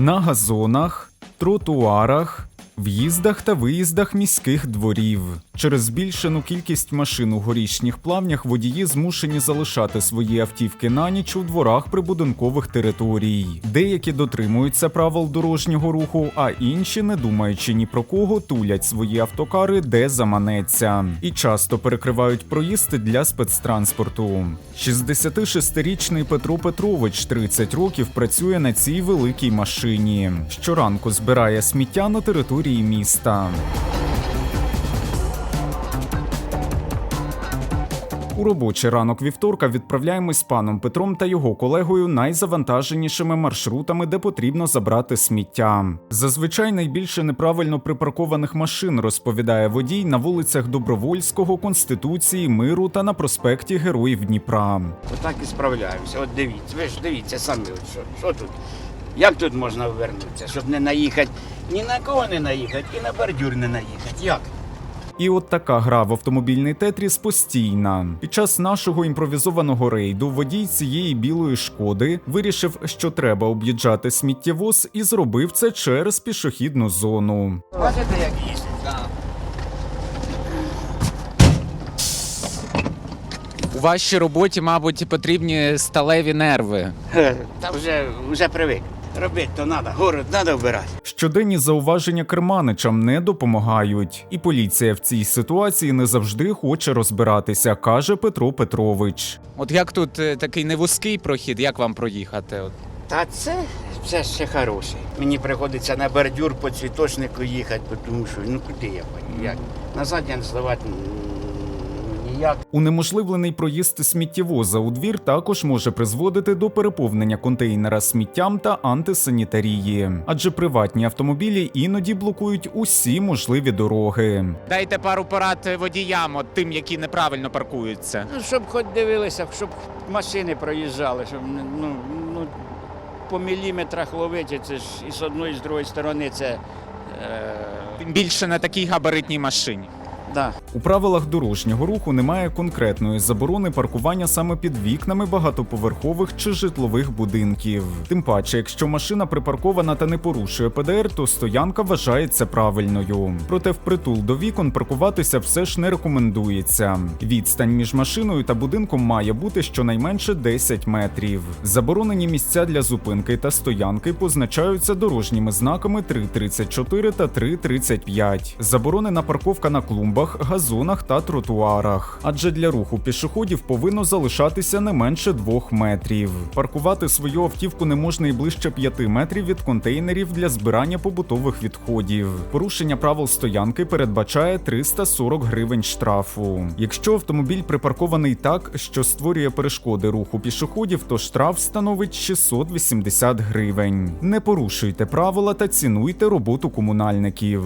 на газонах, тротуарах, в'їздах та виїздах міських дворів. Через збільшену кількість машин у горішніх плавнях водії змушені залишати свої автівки на ніч у дворах прибудинкових територій. Деякі дотримуються правил дорожнього руху, а інші, не думаючи ні про кого, тулять свої автокари, де заманеться, і часто перекривають проїзди для спецтранспорту. 66-річний Петро Петрович 30 років працює на цій великій машині. Щоранку збирає сміття на території міста. У робочий ранок вівторка відправляємось з паном Петром та його колегою найзавантаженішими маршрутами, де потрібно забрати сміття. Зазвичай найбільше неправильно припаркованих машин розповідає водій на вулицях Добровольського, Конституції, Миру та на проспекті Героїв Дніпра. Отак і справляємося. От дивіться, ви ж дивіться самі, от що, що тут. Як тут можна повернутися, щоб не наїхати, ні на кого не наїхати, і на бордюр не наїхати. Як? І от така гра в автомобільний тетріс постійна. Під час нашого імпровізованого рейду водій цієї білої шкоди вирішив, що треба об'їжджати сміттєвоз, і зробив це через пішохідну зону. Бачите, як їздить? У вашій роботі, мабуть, потрібні сталеві нерви. Та вже, вже привик. Робити то треба, город треба вбирати. Щоденні зауваження керманичам не допомагають, і поліція в цій ситуації не завжди хоче розбиратися, каже Петро Петрович. От як тут е, такий невузький прохід, як вам проїхати? От. Та це, це ще хороше. Мені приходиться на бордюр по цвіточнику їхати, тому що ну куди я поїду? Як? Назад я не здавати ніяк. Унеможливлений проїзд сміттєвоза у двір також може призводити до переповнення контейнера сміттям та антисанітарії, адже приватні автомобілі іноді блокують усі можливі дороги. Дайте пару порад водіям, от тим, які неправильно паркуються. Ну, щоб хоч дивилися, щоб машини проїжджали, щоб ну, ну, по міліметрах ловити, це ж і з одної, і з другої сторони це. Е, більше на такій габаритній машині. Да. У правилах дорожнього руху немає конкретної заборони паркування саме під вікнами багатоповерхових чи житлових будинків. Тим паче, якщо машина припаркована та не порушує ПДР, то стоянка вважається правильною. Проте впритул до вікон паркуватися все ж не рекомендується. Відстань між машиною та будинком має бути щонайменше 10 метрів. Заборонені місця для зупинки та стоянки позначаються дорожніми знаками 3.34 та 3.35. Заборонена парковка на клумбах, газонах та тротуарах. Адже для руху пішоходів повинно залишатися не менше 2 метрів. Паркувати свою автівку не можна і ближче 5 метрів від контейнерів для збирання побутових відходів. Порушення правил стоянки передбачає 340 гривень штрафу. Якщо автомобіль припаркований так, що створює перешкоди руху пішоходів, то штраф становить 680 гривень. Не порушуйте правила та цінуйте роботу комунальників.